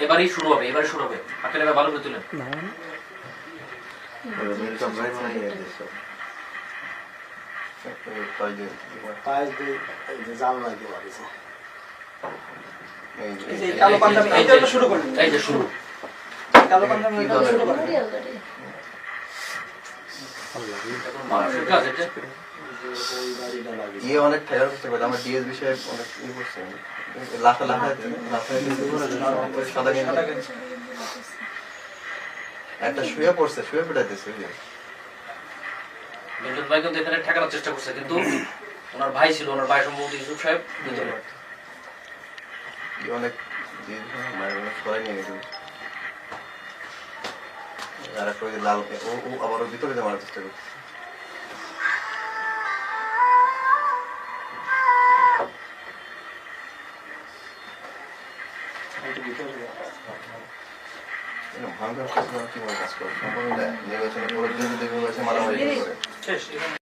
এবারই শুরু হবে এবারে শুরু হবে। আপনি এবার ভালো করে তুলেন। শুরু করুন এই যে শুরু। কালো পাঞ্জাবি শুরু করুন ইয়ে অনেক ঠেকার করতে পারে আমার ডিএস বিষয়ে অনেক ই করছে লাফা লাফা সাদা। একটা শুয়ে পড়ছে শুয়ে পেটাইতেছে যে। ভাই কিন্তু এখানে ঠেকানোর চেষ্টা করছে কিন্তু ওনার ভাই ছিল ওনার ভাই সম্ভবত ইউসুফ সাহেব অনেক নিয়ে আর একটা লাল ও ও আবার ওর ভিতরে দিয়ে মারার চেষ্টা করছে ভাঙার কাজ কি কাজ করে নির্বাচনের পরে যদি দেখবে মারামারি করে